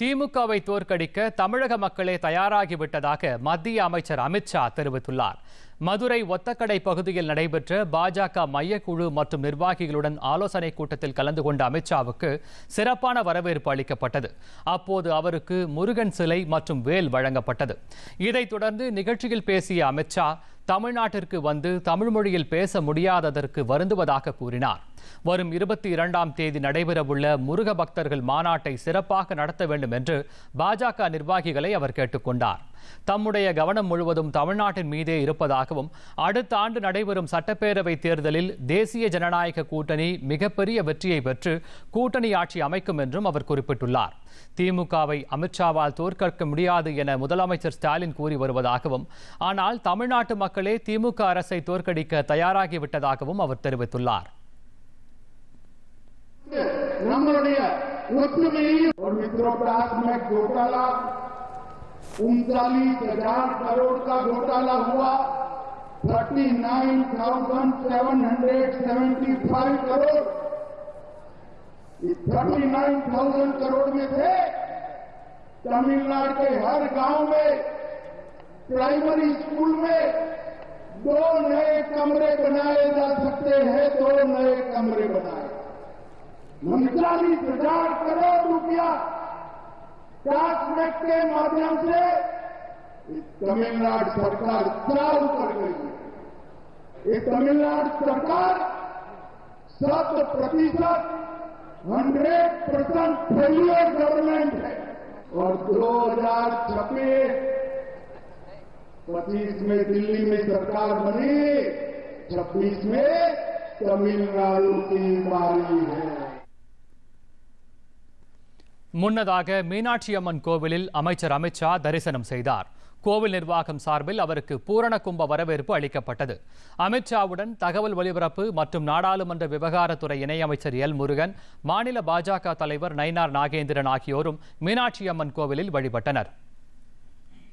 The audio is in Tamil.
திமுகவை தோற்கடிக்க தமிழக மக்களே தயாராகிவிட்டதாக மத்திய அமைச்சர் அமித்ஷா தெரிவித்துள்ளார். மதுரை ஒத்தக்கடை பகுதியில் நடைபெற்ற பாஜக மையக்குழு மற்றும் நிர்வாகிகளுடன் ஆலோசனைக் கூட்டத்தில் கலந்து கொண்ட அமித்ஷாவுக்கு சிறப்பான வரவேற்பு அளிக்கப்பட்டது. அப்போது அவருக்கு முருகன் சிலை மற்றும் வேல் வழங்கப்பட்டது. இதைத் தொடர்ந்து நிகழ்ச்சியில் பேசிய அமித்ஷா தமிழ்நாட்டிற்கு வந்து தமிழ் மொழியில் பேச முடியாததற்கு வருந்துவதாக கூறினார். வரும் இருபத்தி இரண்டாம் தேதி நடைபெறவுள்ள முருக பக்தர்கள் மாநாட்டை சிறப்பாக நடத்த வேண்டும் என்று பாஜக நிர்வாகிகளை அவர் கேட்டுக்கொண்டார். தம்முடைய கவனம் முழுவதும் தமிழ்நாட்டின் மீதே இருப்பதாகவும் அடுத்த ஆண்டு நடைபெறும் சட்டப்பேரவை தேர்தலில் தேசிய ஜனநாயக கூட்டணி மிகப்பெரிய வெற்றியை பெற்று கூட்டணி ஆட்சி அமைக்கும் என்றும் அவர் குறிப்பிட்டுள்ளார். திமுகவை அமித்ஷாவால் தோற்கடிக்க முடியாது என முதலமைச்சர் ஸ்டாலின் கூறி வருவதாகவும் ஆனால் தமிழ்நாட்டு மக்களே திமுக அரசை தோற்கடிக்க தயாராகிவிட்டதாகவும் அவர் தெரிவித்துள்ளார். நம்மளுடைய ஒற்றுமையை उनतालीस हज़ार करोड़ का घोटाला हुआ। Thirty nine thousand seven hundred seventy five crore. Thirty nine thousand crore में से तमिलनाडु के हर गाँव में, प्राइमरी स्कूल में दो नए कमरे बनाए जा सकते हैं, दो नए कमरे बनाए। उनतालीस हज़ार करोड़ रुपया टैक्स के माध्यम से तमिलनाडु सरकार चालू कर गई है। ये तमिलनाडु सरकार शत प्रतिशत हंड्रेड परसेंट फेलियर गवर्नमेंट है। और 2026 पच्चीस में दिल्ली में सरकार बनी, छब्बीस में तमिलनाडु की बारी है। முன்னதாக மீனாட்சி அம்மன் கோவிலில் அமைச்சர் அமித்ஷா தரிசனம் செய்தார். கோவில் நிர்வாகம் சார்பில் அவருக்கு பூரண கும்ப வரவேற்பு அளிக்கப்பட்டது. அமித்ஷாவுடன் தகவல் ஒலிபரப்பு மற்றும் நாடாளுமன்ற விவகாரத்துறை இணையமைச்சர் எல் முருகன் மாநில பாஜக தலைவர் நயினார் நாகேந்திரன் ஆகியோரும் மீனாட்சி அம்மன் கோவிலில் வழிபட்டனர்.